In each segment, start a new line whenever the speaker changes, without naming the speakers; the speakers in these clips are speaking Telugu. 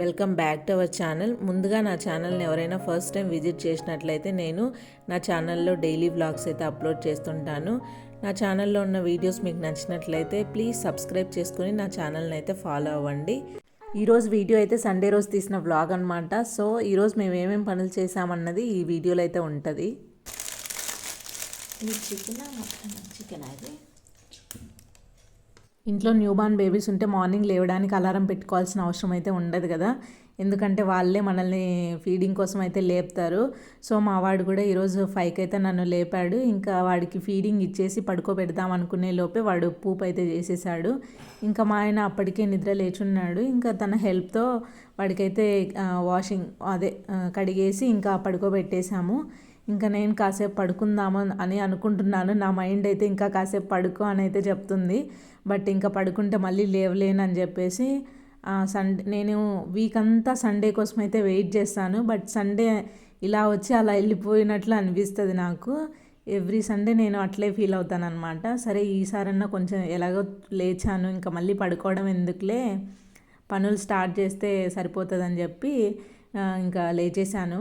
Welcome back to our channel. ముందుగా నా ఛానల్ని ఎవరైనా ఫస్ట్ టైం విజిట్ చేసినట్లయితే నేను నా ఛానల్లో డైలీ వ్లాగ్స్ అయితే అప్లోడ్ చేస్తుంటాను. నా ఛానల్లో ఉన్న వీడియోస్ మీకు నచ్చినట్లయితే ప్లీజ్ సబ్స్క్రైబ్ చేసుకుని నా ఛానల్ని అయితే ఫాలో అవ్వండి. ఈరోజు వీడియో అయితే సండే రోజు తీసిన వ్లాగ్ అనమాట సో ఈరోజు మేము ఏమేమి పనులు చేసామన్నది ఈ వీడియోలో అయితే ఉంటుంది.
చికెన్ చికెన్ అయితే
ఇంట్లో న్యూ బార్న్ బేబీస్ ఉంటే మార్నింగ్ లేవడానికి అలారం పెట్టుకోవాల్సిన అవసరం అయితే ఉండదు కదా. ఎందుకంటే వాళ్ళే మనల్ని ఫీడింగ్ కోసం అయితే లేపుతారు. సో మా వాడు కూడా ఈరోజు ఫైవ్కి అయితే నన్ను లేపాడు. ఇంకా వాడికి ఫీడింగ్ ఇచ్చేసి పడుకోబెడదాం అనుకునే లోపే వాడు పూపు అయితే చేసేసాడు. ఇంకా మా ఆయన అప్పటికే నిద్ర లేచున్నాడు. ఇంకా తన హెల్ప్తో వాడికైతే వాషింగ్ అదే కడిగేసి ఇంకా పడుకోబెట్టేశాము. ఇంకా నేను కాసేపు పడుకుందాము అని అనుకుంటున్నాను. నా మైండ్ అయితే ఇంకా కాసేపు పడుకో అని అయితే చెప్తుంది. బట్ ఇంకా పడుకుంటే మళ్ళీ లేవలేను అని చెప్పేసి సండే నేను వీక్ అంతా సండే కోసం అయితే వెయిట్ చేస్తాను. బట్ సండే ఇలా వచ్చి అలా వెళ్ళిపోయినట్లు అనిపిస్తుంది నాకు. ఎవ్రీ సండే నేను అట్లే ఫీల్ అవుతాను అనమాట సరే ఈసారన్నా కొంచెం ఎలాగో లేచాను ఇంకా మళ్ళీ పడుకోవడం ఎందుకులే? పనులు స్టార్ట్ చేస్తే సరిపోతుందని చెప్పి ఇంకా లేచేశాను.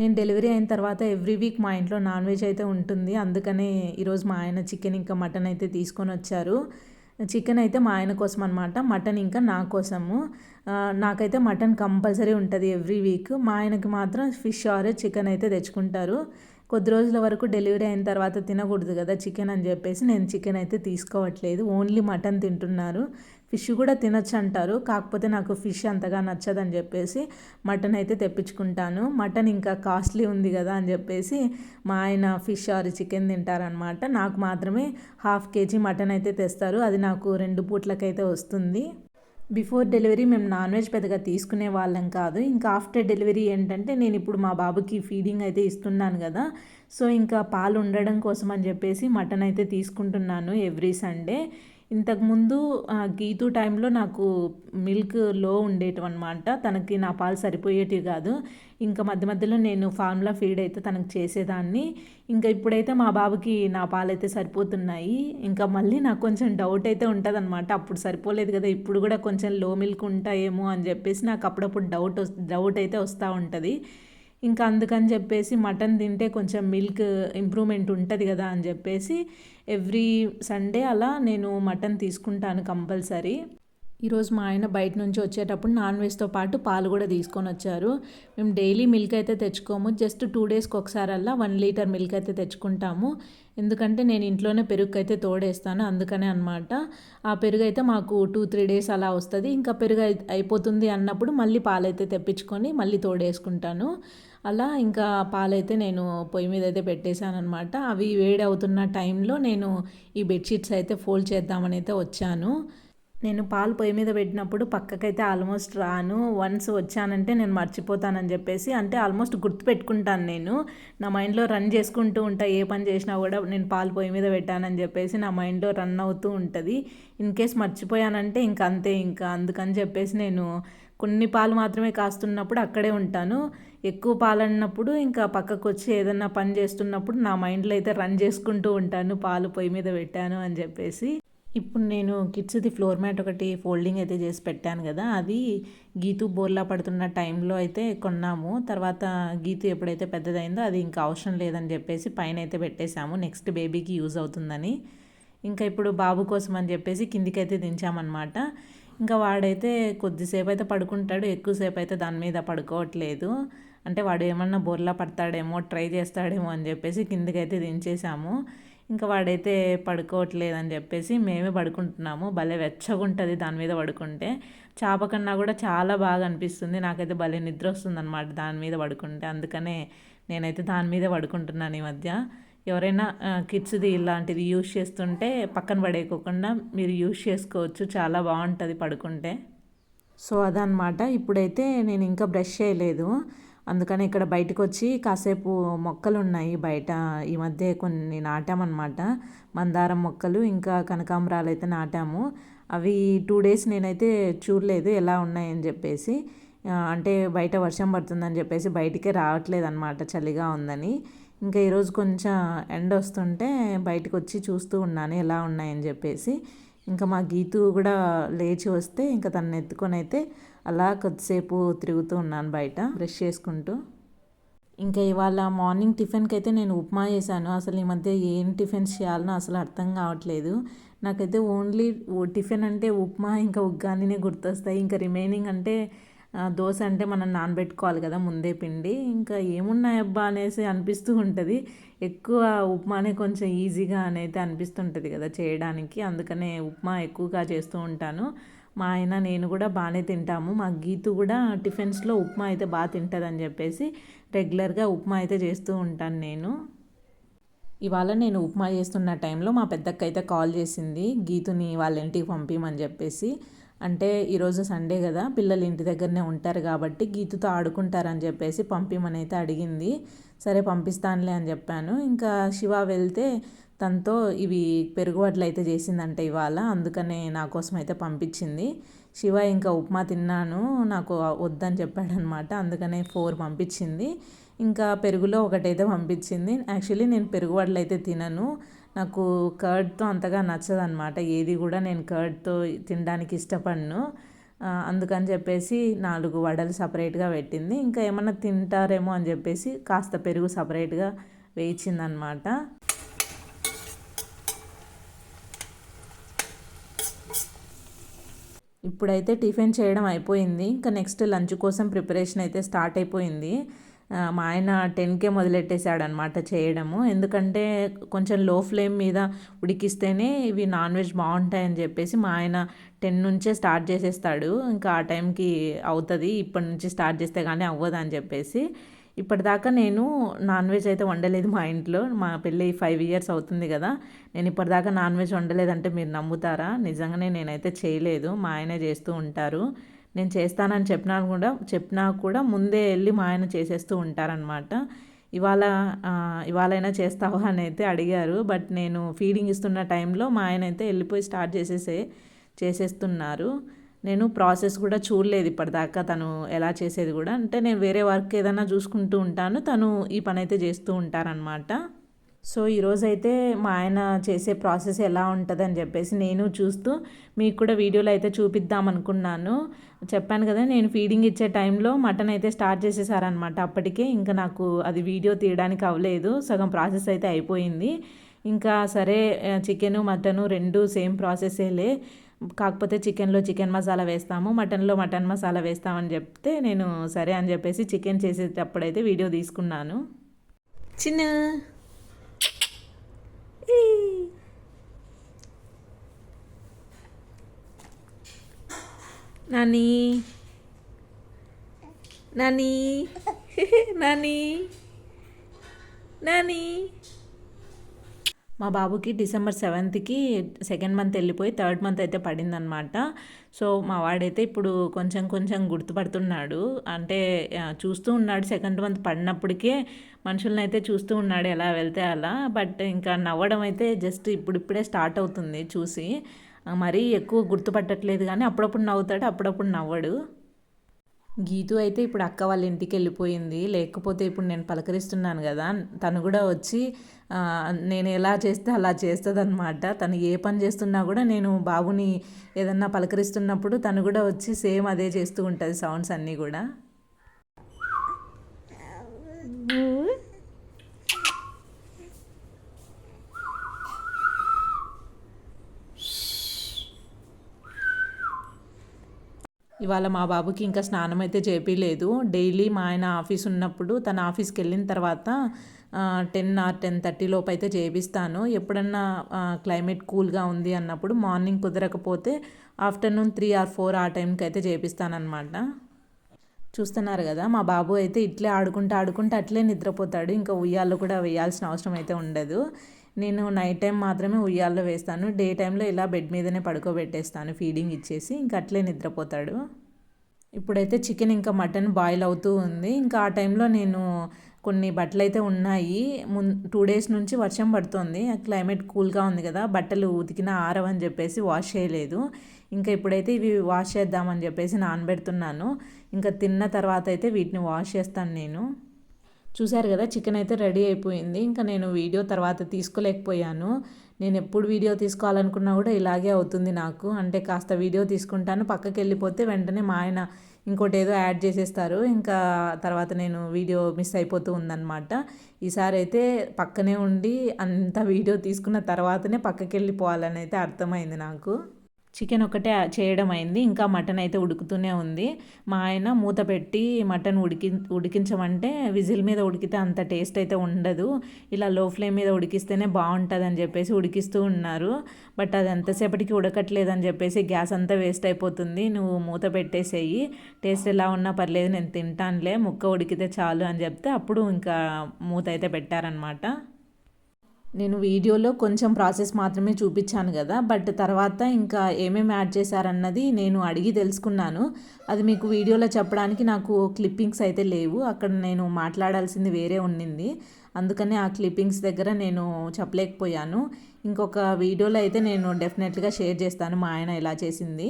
నేను డెలివరీ అయిన తర్వాత ఎవ్రీ వీక్ మా ఇంట్లో నాన్ వెజ్ అయితే ఉంటుంది. అందుకనే ఈరోజు మా ఆయన చికెన్ ఇంకా మటన్ అయితే తీసుకొని వచ్చారు. చికెన్ అయితే మా ఆయన కోసం అనమాట మటన్ ఇంకా నా కోసము. నాకైతే మటన్ కంపల్సరీ ఉంటుంది ఎవ్రీ వీక్. మా ఆయనకి మాత్రం ఫిష్ ఆర్ చికెన్ అయితే తెచ్చుకుంటారు. కొద్ది రోజుల వరకు డెలివరీ అయిన తర్వాత తినకూడదు కదా చికెన్ అని చెప్పేసి నేను చికెన్ అయితే తీసుకోవట్లేదు. ఓన్లీ మటన్ తింటున్నారు. ఫిష్ కూడా తినొచ్చు అంటారు కాకపోతే నాకు ఫిష్ అంతగా నచ్చదని చెప్పేసి మటన్ అయితే తెప్పించుకుంటాను. మటన్ ఇంకా కాస్ట్లీ ఉంది కదా అని చెప్పేసి మా ఆయన ఫిష్ ఆర్ చికెన్ తింటారనమాట నాకు మాత్రమే హాఫ్ కేజీ మటన్ అయితే తెస్తారు. అది నాకు రెండు పూట్లకైతే వస్తుంది. బిఫోర్ డెలివరీ మేము నాన్ వెజ్ పెద్దగా తీసుకునే వాళ్ళం కాదు. ఇంకా ఆఫ్టర్ డెలివరీ ఏంటంటే నేను ఇప్పుడు మా బాబుకి ఫీడింగ్ అయితే ఇస్తున్నాను కదా. సో ఇంకా పాలు ఉండడం కోసం అని చెప్పేసి మటన్ అయితే తీసుకుంటున్నాను ఎవ్రీ సండే. ఇంతకుముందు ఆ, గీతు టైంలో నాకు మిల్క్లో ఉండేటివి అనమాట తనకి నా పాలు సరిపోయేటివి కాదు. ఇంకా మధ్య మధ్యలో నేను ఫార్ములా ఫీడ్ అయితే తనకు చేసేదాన్ని. ఇంకా ఇప్పుడైతే మా బాబుకి నా పాలు అయితే సరిపోతున్నాయి. ఇంకా మళ్ళీ నాకు కొంచెం డౌట్ అయితే ఉంటుంది అనమాట అప్పుడు సరిపోలేదు కదా ఇప్పుడు కూడా కొంచెం లో మిల్క్ ఉంటాయేమో అని చెప్పేసి నాకు అప్పుడప్పుడు డౌట్ డౌట్ అయితే వస్తూ ఉంటుంది. ఇంకా అందుకని చెప్పేసి మటన్ తింటే కొంచెం మిల్క్ ఇంప్రూవ్మెంట్ ఉంటుంది కదా అని చెప్పేసి ఎవ్రీ సండే అలా నేను మటన్ తీసుకుంటాను కంపల్సరీ. ఈరోజు మా ఆయన బయట నుంచి వచ్చేటప్పుడు నాన్ వెజ్తో పాటు పాలు కూడా తీసుకొని వచ్చారు. మేము డైలీ మిల్క్ అయితే తెచ్చుకోము. జస్ట్ టూ డేస్కి ఒకసారి అలా వన్ లీటర్ మిల్క్ అయితే తెచ్చుకుంటాము. ఎందుకంటే నేను ఇంట్లోనే పెరుగు అయితే తోడేస్తాను. అందుకనే అనమాట ఆ పెరుగు అయితే మాకు టూ త్రీ డేస్ అలా వస్తుంది. ఇంకా పెరుగు అయిపోతుంది అన్నప్పుడు మళ్ళీ పాలైతే తెప్పించుకొని మళ్ళీ తోడేసుకుంటాను. అలా ఇంకా పాలైతే నేను పొయ్యి మీద అయితే పెట్టేశాను అనమాట అవి వేడి అవుతున్న టైంలో నేను ఈ బెడ్షీట్స్ అయితే ఫోల్డ్ చేద్దామని అయితే వచ్చాను. నేను పాలు పొయ్యి మీద పెట్టినప్పుడు పక్కకైతే ఆల్మోస్ట్ రాను. వన్స్ వచ్చానంటే నేను మర్చిపోతానని చెప్పేసి అంటే ఆల్మోస్ట్ గుర్తుపెట్టుకుంటాను నేను. నా మైండ్లో రన్ చేసుకుంటూ ఉంటా ఏ పని చేసినా కూడా నేను పాలు పొయ్యి మీద పెట్టానని చెప్పేసి నా మైండ్లో రన్ అవుతూ ఉంటుంది. ఇన్ కేస్ మర్చిపోయానంటే ఇంకా అంతే ఇంకా అందుకని చెప్పేసి నేను కొన్ని పాలు మాత్రమే కాస్తున్నప్పుడు అక్కడే ఉంటాను. ఎక్కువ పాలన్నప్పుడు ఇంకా పక్కకు వచ్చి ఏదన్నా పని చేస్తున్నప్పుడు నా మైండ్లో అయితే రన్ చేసుకుంటూ ఉంటాను పాలు పొయ్యి మీద పెట్టాను అని చెప్పేసి. ఇప్పుడు నేను కిడ్స్ది ఫ్లోర్ మ్యాట్ ఒకటి ఫోల్డింగ్ అయితే చేసి పెట్టాను కదా అది గీతు బోర్లా పడుతున్న టైంలో అయితే కొన్నాము. తర్వాత గీతు ఎప్పుడైతే పెద్దదైందో అది ఇంకా అవసరం లేదని చెప్పేసి పైన అయితే పెట్టేశాము. నెక్స్ట్ బేబీకి యూజ్ అవుతుందని. ఇంకా ఇప్పుడు బాబు కోసం అని చెప్పేసి కిందికైతే దించామన్నమాట. ఇంకా వాడైతే కొద్దిసేపు అయితే పడుకుంటాడు ఎక్కువసేపు అయితే దాని మీద పడుకోవట్లేదు. అంటే వాడు ఏమన్నా బోర్లా పడతాడేమో ట్రై చేస్తాడేమో అని చెప్పేసి కిందకైతే దించేసాము ఇంకా వాడైతే పడుకోవట్లేదు అని చెప్పేసి మేమే పడుకుంటున్నాము. భలే వెచ్చగా ఉంటుంది దాని మీద పడుకుంటే. చేప కన్నా కూడా చాలా బాగా అనిపిస్తుంది. నాకైతే భలే నిద్ర వస్తుంది అనమాట దాని మీద పడుకుంటే. అందుకనే నేనైతే దాని మీద పడుకుంటున్నాను ఈ మధ్య. ఎవరైనా కిడ్స్ది ఇలాంటిది యూజ్ చేస్తుంటే పక్కన పడేయకోకుండా మీరు యూజ్ చేసుకోవచ్చు. చాలా బాగుంటుంది పడుకుంటే. సో అదనమాట ఇప్పుడైతే నేను ఇంకా బ్రష్ చేయలేదు. అందుకని ఇక్కడ బయటకు వచ్చి కాసేపు మొక్కలు ఉన్నాయి బయట ఈ మధ్య కొన్ని నాటామన్నమాట. మందారం మొక్కలు ఇంకా కనకాంబరాలు అయితే నాటాము. అవి టూ డేస్ నేనైతే చూడలేదు ఎలా ఉన్నాయని చెప్పేసి. అంటే బయట వర్షం పడుతుందని చెప్పేసి బయటికే రావట్లేదు అనమాట చలిగా ఉందని. ఇంకా ఈరోజు కొంచెం ఎండ వస్తుంటే బయటకు వచ్చి చూస్తూ ఉన్నాను ఎలా ఉన్నాయని చెప్పేసి. ఇంకా మా గీతు కూడా లేచి వస్తే ఇంకా తనని ఎత్తుకొని అయితే అలా కొద్దిసేపు తిరుగుతూ ఉన్నాను బయట బ్రష్ చేసుకుంటూ. ఇంకా ఇవాళ మార్నింగ్ టిఫిన్కి అయితే నేను ఉప్మా చేశాను. అసలు ఈ మధ్య ఏం టిఫిన్స్ చేయాలనో అసలు అర్థం కావట్లేదు. నాకైతే ఓన్లీ టిఫిన్ అంటే ఉప్మా ఇంకా ఉగ్గానినే గుర్తొస్తాయి. ఇంకా రిమైనింగ్ అంటే దోశ అంటే మనం నానబెట్టుకోవాలి కదా ముందే పిండి. ఇంకా ఏమున్నాయబ్బా అనేసి అనిపిస్తూ ఉంటుంది. ఎక్కువ ఉప్మానే కొంచెం ఈజీగా అనేది అనిపిస్తుంటుంది కదా చేయడానికి. అందుకనే ఉప్మా ఎక్కువగా చేస్తూ ఉంటాను. మా ఆయన నేను కూడా బాగానే తింటాము. మా గీతు కూడా టిఫిన్స్లో ఉప్మా అయితే బాగా తింటుందని చెప్పేసి రెగ్యులర్గా ఉప్మా అయితే చేస్తూ ఉంటాను నేను. ఇవాళ నేను ఉప్మా చేస్తున్న టైంలో మా పెద్దక్క అయితే కాల్ చేసింది. గీతుని వాళ్ళ ఇంటికి పంపించమని చెప్పేసి. అంటే ఈరోజు సండే కదా పిల్లలు ఇంటి దగ్గరనే ఉంటారు కాబట్టి గీతుతో ఆడుకుంటారని చెప్పేసి పంపించమని అయితే అడిగింది. సరే పంపిస్తానులే అని చెప్పాను. ఇంకా శివ వెళ్తే తనతో ఇవి పెరుగు వడ్లు అయితే చేసిందంట ఇవాళ అందుకనే నా కోసం అయితే పంపించింది. శివ ఇంకా ఉప్మా తిన్నాను నాకు వద్దని చెప్పాడనమాట అందుకనే ఫోర్ పంపించింది. ఇంకా పెరుగులో ఒకటైతే పంపించింది. యాక్చువల్లీ నేను పెరుగు వడలు అయితే తినను నాకు కర్డ్తో అంతగా నచ్చదనమాట ఏది కూడా నేను కర్డ్తో తినడానికి ఇష్టపడను. అందుకని చెప్పేసి నాలుగు వడలు సపరేట్గా పెట్టింది. ఇంకా ఏమన్నా తింటారేమో అని చెప్పేసి కాస్త పెరుగు సపరేట్గా వేయించిందనమాట. ఇప్పుడైతే టిఫిన్ చేయడం అయిపోయింది. ఇంకా నెక్స్ట్ లంచ్ కోసం ప్రిపరేషన్ అయితే స్టార్ట్ అయిపోయింది. మా ఆయన టెన్కే మొదలెట్టేశాడు అనమాట చేయడము. ఎందుకంటే కొంచెం లో ఫ్లేమ్ మీద ఉడికిస్తేనే ఇవి నాన్ వెజ్ బాగుంటాయని చెప్పేసి మా ఆయన టెన్ నుంచే స్టార్ట్ చేసేస్తాడు. ఇంకా ఆ టైంకి అవుతుంది. ఇప్పటి నుంచి స్టార్ట్ చేస్తే కానీ అవ్వదు అని చెప్పేసి. ఇప్పటిదాకా నేను నాన్ వెజ్ అయితే వండలేదు మా ఇంట్లో. మా పెళ్ళి ఫైవ్ ఇయర్స్ అవుతుంది కదా. నేను ఇప్పటిదాకా నాన్ వెజ్ వండలేదంటే మీరు నమ్ముతారా? నిజంగానే నేనైతే చేయలేదు. మా ఆయనే చేస్తూ ఉంటారు. నేను చేస్తానని చెప్పినా కూడా చెప్పినా కూడా ముందే వెళ్ళి మా ఆయన చేసేస్తూ ఉంటారనమాట ఇవాళ ఇవాళైనా చేస్తావా అని అయితే అడిగారు. బట్ నేను ఫీడింగ్ ఇస్తున్న టైంలో మా ఆయన అయితే వెళ్ళిపోయి స్టార్ట్ చేసేసే చేసేస్తున్నారు. నేను ప్రాసెస్ కూడా చూడలేదు ఇప్పటిదాకా తను ఎలా చేసేది కూడా. అంటే నేను వేరే వర్క్ ఏదైనా చూసుకుంటూ ఉంటాను. తను ఈ పని అయితే చేస్తూ ఉంటారనమాట సో ఈరోజైతే మా ఆయన చేసే ప్రాసెస్ ఎలా ఉంటుందని చెప్పేసి నేను చూస్తూ మీకు కూడా వీడియోలో అయితే చూపిద్దాం అనుకున్నాను. చెప్పాను కదా నేను ఫీడింగ్ ఇచ్చే టైంలో మటన్ అయితే స్టార్ట్ చేసేసారనమాట అప్పటికే ఇంకా నాకు అది వీడియో తీయడానికి అవ్వలేదు. సగం ప్రాసెస్ అయితే అయిపోయింది. ఇంకా సరే చికెను మటను రెండు సేమ్ ప్రాసెసేలే. కాకపోతే చికెన్లో చికెన్ మసాలా వేస్తాము మటన్లో మటన్ మసాలా వేస్తామని చెప్తే నేను సరే అని చెప్పేసి చికెన్ చేసేటప్పుడైతే వీడియో తీసుకున్నాను. చిన్న నాని నాని నాని నాని మా బాబుకి డిసెంబర్ సెవెంత్కి సెకండ్ మంత్ వెళ్ళిపోయి థర్డ్ మంత్ అయితే పడిందనమాట సో మా వాడైతే ఇప్పుడు కొంచెం కొంచెం గుర్తుపడుతున్నాడు. అంటే చూస్తూ ఉన్నాడు సెకండ్ మంత్ పడినప్పటికే మనుషులను అయితే చూస్తూ ఉన్నాడు ఎలా వెళ్తే అలా. బట్ ఇంకా నవ్వడం అయితే జస్ట్ ఇప్పుడిప్పుడే స్టార్ట్ అవుతుంది చూసి. మరీ ఎక్కువ గుర్తుపట్టట్లేదు కానీ అప్పుడప్పుడు నవ్వుతాడు అప్పుడప్పుడు నవ్వడు. గీతు అయితే ఇప్పుడు అక్క వాళ్ళ ఇంటికి వెళ్ళిపోయింది లేకపోతే ఇప్పుడు నేను పలకరిస్తున్నాను కదా. తను కూడా వచ్చి నేను ఎలా చేస్తే అలా చేస్తుంది అనమాట తను ఏ పని చేస్తున్నా కూడా నేను బాబుని ఏదన్నా పలకరిస్తున్నప్పుడు తను కూడా వచ్చి సేమ్ అదే చేస్తూ ఉంటుంది సౌండ్స్ అన్నీ కూడా. ఇవాళ మా బాబుకి ఇంకా స్నానం అయితే చేపించలేదు డైలీ మా ఆయన ఆఫీస్ ఉన్నప్పుడు తన ఆఫీస్కి వెళ్ళిన తర్వాత టెన్ ఆర్ టెన్ థర్టీ లోపు అయితే చేపిస్తాను. ఎప్పుడన్నా క్లైమేట్ కూల్గా ఉంది అన్నప్పుడు మార్నింగ్ కుదరకపోతే ఆఫ్టర్నూన్ త్రీ ఆర్ ఫోర్ ఆ టైంకి అయితే చేపిస్తానమాట చూస్తున్నారు కదా మా బాబు అయితే ఇట్లే ఆడుకుంటూ ఆడుకుంటూ అట్లే నిద్రపోతాడు. ఇంకా ఉయ్యాల్లో కూడా వేయాల్సిన అవసరం అయితే ఉండదు. నేను నైట్ టైం మాత్రమే ఉయ్యాల్లో వేస్తాను. డే టైంలో ఇలా బెడ్ మీదనే పడుకోబెట్టేస్తాను. ఫీడింగ్ ఇచ్చేసి ఇంకా అట్లే నిద్రపోతాడు. ఇప్పుడైతే చికెన్ ఇంకా మటన్ బాయిల్ అవుతూ ఉంది. ఇంకా ఆ టైంలో నేను కొన్ని బట్టలు అయితే ఉన్నాయి. మున్ టూ డేస్ నుంచి వర్షం పడుతుంది. క్లైమేట్ కూల్గా ఉంది కదా. బట్టలు ఉతికిన ఆరవని చెప్పేసి వాష్ చేయలేదు. ఇంకా ఇప్పుడైతే ఇవి వాష్ చేద్దామని చెప్పేసి నానబెడుతున్నాను. ఇంకా తిన్న తర్వాత అయితే వీటిని వాష్ చేస్తాను నేను. చూశారు కదా చికెన్ అయితే రెడీ అయిపోయింది. ఇంకా నేను వీడియో తర్వాత తీసుకోలేకపోయాను. నేను ఎప్పుడు వీడియో తీసుకోవాలనుకున్నా కూడా ఇలాగే అవుతుంది నాకు. అంటే కాస్త వీడియో తీసుకుంటాను పక్కకి వెళ్ళిపోతే వెంటనే మా ఆయన ఇంకోటి ఏదో యాడ్ చేసేస్తారు. ఇంకా తర్వాత నేను వీడియో మిస్ అయిపోతూ ఉందన్నమాట. ఈసారి అయితే పక్కనే ఉండి అంత వీడియో తీసుకున్న తర్వాతనే పక్కకి వెళ్ళిపోవాలని అయితే అర్థమైంది నాకు. చికెన్ ఒకటే చేయడం అయింది. ఇంకా మటన్ అయితే ఉడుకుతూనే ఉంది. మా ఆయన మూత పెట్టి మటన్ ఉడికి ఉడికించమంటే విజిల్ మీద ఉడికితే అంత టేస్ట్ అయితే ఉండదు. ఇలా లో ఫ్లేమ్ మీద ఉడికిస్తేనే బాగుంటుంది అని చెప్పేసి ఉడికిస్తూ ఉన్నారు. బట్ అది ఎంతసేపటికి ఉడకట్లేదని చెప్పేసి గ్యాస్ అంతా వేస్ట్ అయిపోతుంది. నువ్వు మూత పెట్టేసేయి. టేస్ట్ ఎలా ఉన్నా పర్లేదు నేను తింటానులే. ముక్క ఉడికితే చాలు అని చెప్తే అప్పుడు ఇంకా మూత అయితే పెట్టారనమాట నేను వీడియోలో కొంచెం ప్రాసెస్ మాత్రమే చూపించాను కదా బట్ తర్వాత ఇంకా ఏమేమి యాడ్ చేశారన్నది నేను అడిగి తెలుసుకున్నాను. అది మీకు వీడియోలో చెప్పడానికి నాకు క్లిప్పింగ్స్ అయితే లేవు. అక్కడ నేను మాట్లాడాల్సింది వేరే ఉండింది. అందుకనే ఆ క్లిప్పింగ్స్ దగ్గర నేను చెప్పలేకపోయాను. ఇంకొక వీడియోలో అయితే నేను డెఫినెట్గా షేర్ చేస్తాను మా ఆయన ఇలా చేసింది.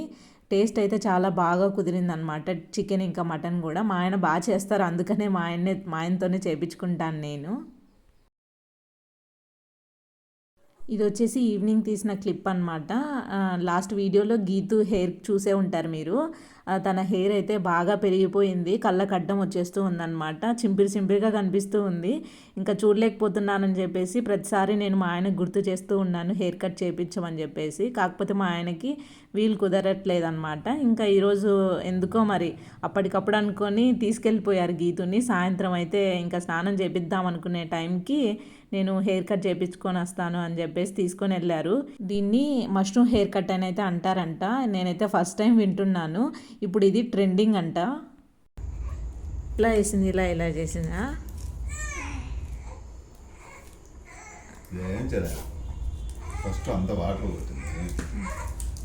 టేస్ట్ అయితే చాలా బాగా కుదిరిందనమాట చికెన్ ఇంకా మటన్ కూడా. మా ఆయన బాగా చేస్తారు అందుకనే మా ఆయన్నే మా ఆయనతోనే చేయించుకుంటాను నేను. ఇది వచ్చేసి ఈవినింగ్ తీసిన క్లిప్ అనమాట లాస్ట్ వీడియోలో గీతు హెయిర్ చూసే ఉంటారు మీరు. తన హెయిర్ అయితే బాగా పెరిగిపోయింది. కళ్ళకు అడ్డం వచ్చేస్తూ ఉందన్నమాట. చింపిరి చింపిరిగా కనిపిస్తూ ఉంది. ఇంకా చూడలేకపోతున్నానని చెప్పేసి ప్రతిసారి నేను మా ఆయనకు గుర్తు చేస్తూ ఉన్నాను హెయిర్ కట్ చేయించమని చెప్పేసి. కాకపోతే మా ఆయనకి వీలు కుదరట్లేదు అనమాట ఇంకా ఈరోజు ఎందుకో మరి అప్పటికప్పుడు అనుకొని తీసుకెళ్ళిపోయారు గీతుని. సాయంత్రం అయితే ఇంకా స్నానం చేపిద్దాం అనుకునే టైంకి నేను హెయిర్ కట్ చేయించుకొని వస్తాను అని చెప్పేసి తీసుకొని వెళ్ళారు. దీన్ని మష్రూమ్ హెయిర్ కట్ అని అయితే అంటారంట. నేనైతే ఫస్ట్ టైం వింటున్నాను. ఇప్పుడు ఇది ట్రెండింగ్ అంట. ఇలా వేసింది ఇలా ఇలా చేసిందా?
ఏం ఫస్ట్ అంత వాటర్ కొట్టింది.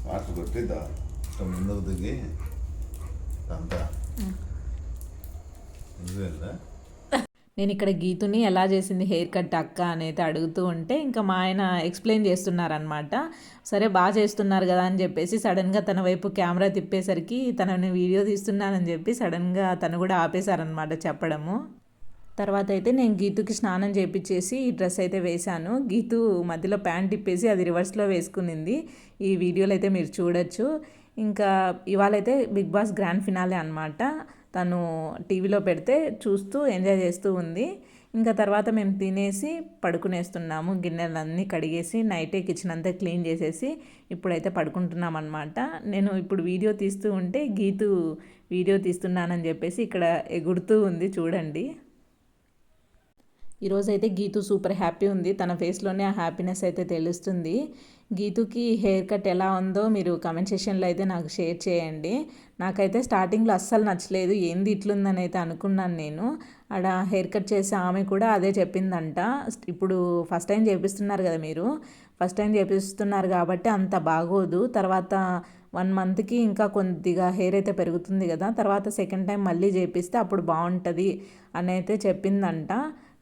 వాటర్ కొట్టి దా ముందుకు దిగి అంతా
నేను ఇక్కడ గీతుని ఎలా చేసింది హెయిర్ కట్ అక్క అనేది అడుగుతూ ఉంటే ఇంకా మా ఆయన ఎక్స్ప్లెయిన్ చేస్తున్నారనమాట సరే బాగా చేస్తున్నారు కదా అని చెప్పేసి సడన్గా తన వైపు కెమెరా తిప్పేసరికి తనని వీడియో తీస్తున్నానని చెప్పి సడన్గా తను కూడా ఆపేశారనమాట చెప్పడము. తర్వాత అయితే నేను గీతుకి స్నానం చేపించేసి ఈ డ్రెస్ అయితే వేశాను. గీతు మధ్యలో ప్యాంట్ ఇప్పేసి అది రివర్స్లో వేసుకునింది. ఈ వీడియోలు అయితే మీరు చూడొచ్చు. ఇంకా ఇవాళైతే బిగ్ బాస్ గ్రాండ్ ఫినాలే అనమాట తను టీవీలో పెడితే చూస్తూ ఎంజాయ్ చేస్తూ ఉంది. ఇంకా తర్వాత మేము తినేసి పడుకునేస్తున్నాము. గిన్నెలన్నీ కడిగేసి నైటే కిచెన్ అంతా క్లీన్ చేసేసి ఇప్పుడైతే పడుకుంటున్నాం అనమాట నేను ఇప్పుడు వీడియో తీస్తూ ఉంటే గీతు వీడియో తీస్తున్నానని చెప్పేసి ఇక్కడ ఎగురుతూ ఉంది చూడండి. ఈరోజైతే గీతు సూపర్ హ్యాపీ ఉంది. తన ఫేస్లోనే ఆ హ్యాపీనెస్ అయితే తెలుస్తుంది. గీతుకి హెయిర్ కట్ ఎలా ఉందో మీరు కమెంట్ సెషన్లో అయితే నాకు షేర్ చేయండి. నాకైతే స్టార్టింగ్లో అస్సలు నచ్చలేదు ఏంది ఇట్లుందని అయితే అనుకున్నాను నేను. ఆడ హెయిర్ కట్ చేసే ఆమె కూడా అదే చెప్పిందంట. ఇప్పుడు ఫస్ట్ టైం చేపిస్తున్నారు కదా మీరు. ఫస్ట్ టైం చేపిస్తున్నారు కాబట్టి అంత బాగోదు. తర్వాత వన్ మంత్కి ఇంకా కొద్దిగా హెయిర్ అయితే పెరుగుతుంది కదా. తర్వాత సెకండ్ టైం మళ్ళీ చేపిస్తే అప్పుడు బాగుంటుంది అని అయితే చెప్పిందంట.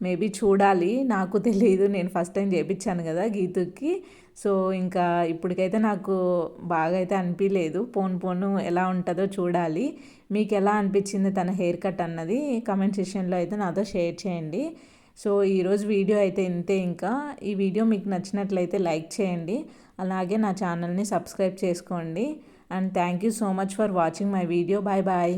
మేబీ చూడాలి. నాకు తెలియదు నేను ఫస్ట్ టైం చేయించాను కదా గీతుకి. సో ఇంకా ఇప్పటికైతే నాకు బాగా అయితే అనిపించలేదు పోను పోను ఎలా ఉంటుందో చూడాలి. మీకు ఎలా అనిపించింది తన హెయిర్ కట్ అన్నది కమెంట్ సెషన్లో అయితే నాతో షేర్ చేయండి. సో ఈరోజు వీడియో అయితే ఇంతే ఇంకా. ఈ వీడియో మీకు నచ్చినట్లయితే లైక్ చేయండి. అలాగే నా ఛానల్ని సబ్స్క్రైబ్ చేసుకోండి. And thank you so much for watching my video. Bye bye.